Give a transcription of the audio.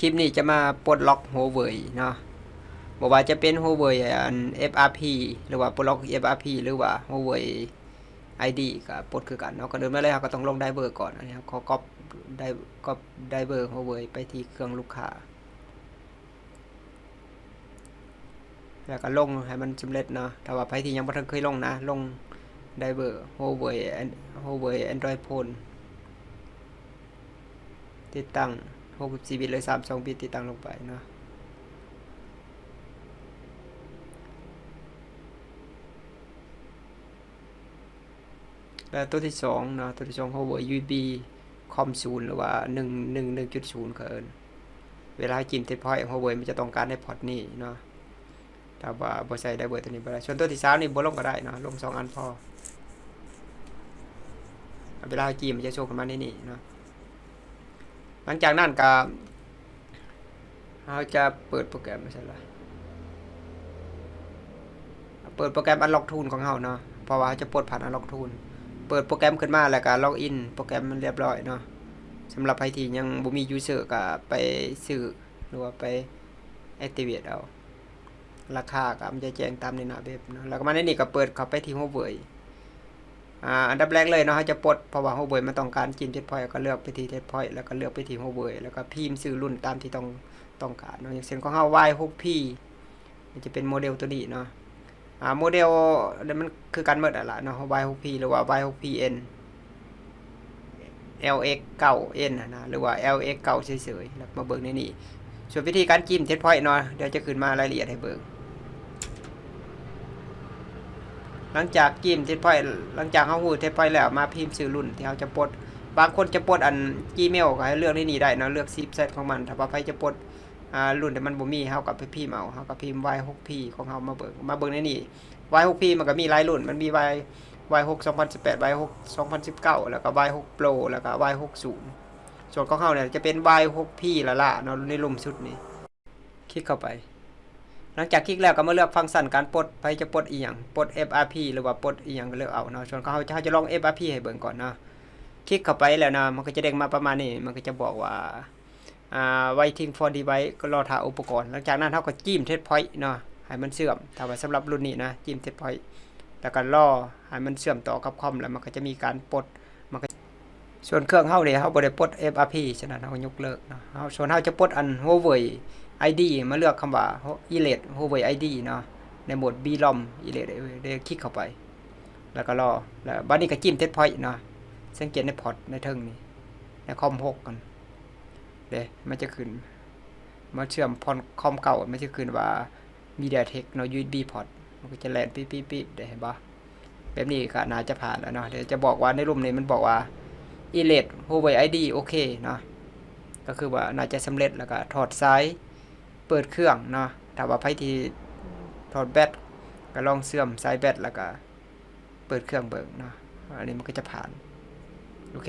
คลิปนี้จะมาปลดล็อก Huawei เนาะบอกว่าจะเป็น Huawei อัน FRP หรือว่าปลดล็อก FRP หรือว่า Huawei ID ก็ปลดคือกันเนาะก็เดินมาเลยครับก็ต้องลงไดเวอร์ก่อนนนี้ครับขอก๊อปได้ก๊อปไดเวอร์ Huawei ไปที่เครื่องลูกค้า แล้วก็ลงให้มันสำเร็จเนาะถ้าว่าใครที่ยังบ่เคยลงนะ ลงไดเวอร์ Huawei Huawei Android Phone ติดตั้ง 64บิตหรือ32บิตติดตั้งลงไปเนาะแล้วตัวที่สองเนาะตัวที่สอง Huawei USB คอมศูนย์หรือว่า1 1 1.0ก็เอิ้นเวลาจิ้มเทปพอยต์ Huawei มันจะต้องการให้พอร์ตนี้เนาะถ้าว่าบ่ใส่ได้เวอร์ตัวนี้บ่ได้ส่วนตัวที่สามนี่บ่ลงก็ได้เนาะลงสองอันพอเวลาจิ้มมันจะโชว์ขึ้นมาในนี่เนาะ ลังจากนั้นก็เราจะเปิดโปรแกรมไม่ใช่หรอเปิดโปรแกรม Unlock Tool ของเราเนาะเพราะว่าจะปลดผ่าน Unlock Tool เปิดโปรแกรมขึ้นมาแล้วก็ล็อกอินโปรแกรมมันเรียบร้อยเนาะสำหรับใครที่ยังบ่มี user ก็ไปซื้อหรือว่าไป activate เอาราคาก็มันจะแจ้งตามในหน้าเว็บเนาะแล้วก็มาในนี้ก็เปิดเข้าไปที่ Huawei อ่า อันดับแรกเลยเนาะเขาจะปลดเพราะว่า Huawei มันต้องการจิ้มเจ็ดพอยก็เลือกไปที่เจ็ดพอยแล้วก็เลือกไปที่ Huawei แล้วก็พิมพ์ชื่อรุ่นตามที่ต้องต้องการเนาะอย่างเช่นของเฮา Y6P มันจะเป็นโมเดลตัวนี้เนาะอ่าโมเดลมันคือกันหมดอะล่ะเนาะ Y6P หรือว่า Y6PN LX 9N นะนะหรือว่า LX 9เฉยๆแล้วมาเบิ่งในนี้ส่วนวิธีการจิ้มเจ็ดพอยเนาะเดี๋ยวจะขึ้นมารายละเอียดให้เบิ่ง หลังจากจิ้มเทปพอยต์หลังจากเขาหูเทปพอยต์แล้วมาพิมพ์ชื่อรุ่นที่เขาจะปลดบางคนจะปลดอัน Gmail ก็ให้เลือกที่นี่ได้เนาะเลือกซิปเซตของมันถ้าว่าใครจะปลดอ่ารุ่นที่มันบ่มีเฮากับไปพิมพ์เอาเฮากับพิมพ์ Y6P ของเฮามาเบิ่งมาเบิ่งในนี่ Y6P มันก็มีหลายรุ่นมันมี Y Y6 2018 Y6 2019 แล้วก็ Y6 Pro แล้วก็ Y60 ส่วนของเฮาเนี่ยจะเป็น Y6P ละล่ะเนาะในรุ่มสุดนี้คลิกเข้าไป หลังจากคลิกแล้วก็มาเลือกฟังก์ชันการปลดไปจะปลดอีหยังปลด FRP หรือว่าปลดอีหยังก็เลือกเอาเนาะส่วนเขาจะเขาจะลอง FRP ให้เบิ่งก่อนเนาะคลิกเข้าไปแล้วนะมันก็จะเด้งมาประมาณนี้มันก็จะบอกว่าอ่า waiting for device ก็รอถ่าอุปกรณ์ หลังจากนั้นเขาก็จิ้ม test point เนาะให้มันเชื่อมถ้าว่าสำหรับรุ่นนี้นะจิ้ม test point แล้วก็รอให้มันเชื่อมต่อกับคอมแล้วมันก็จะมีการปลดมันก็ส่วนเครื่องเฮาเนี่ยเฮาบ่ได้ปลด FRP ฉะนั้นเฮายกเลิกเนาะเฮาส่วนเฮาจะปลดอัน Huawei ID มาเลือกคำว่า Elite Huawei ID เนาะในโหมด B-ROM Elite ได้คลิกเข้าไป แล้วก็รอ แล้วบัดนี้ก็จิ้ม test point เนาะสังเกตในพอร์ตในเทิงนี่ในคอม6กันเด้มันจะขึ้นมาเชื่อมพอนคอมเก่ามันจะขึ้นว่า MediaTek เนาะ USB port มันก็จะแลนปิ๊บๆๆได้เห็นปะแบบนี้ก็น่าจะผ่านแล้วเนาะเดี๋ยวจะบอกว่าในรูปนี้มันบอกว่า Elite Huawei ID โอเคเนาะก็คือว่าน่าจะสำเร็จแล้วก็ถอดสาย เปิดเครื่องเนาะถ้าว่าไผที่ถอดแบตก็ลองเสื่อมสายแบตแล้วก็ เปิดเครื่องเบิ่งเนาะอันนี้มันก็จะผ่าน โอเค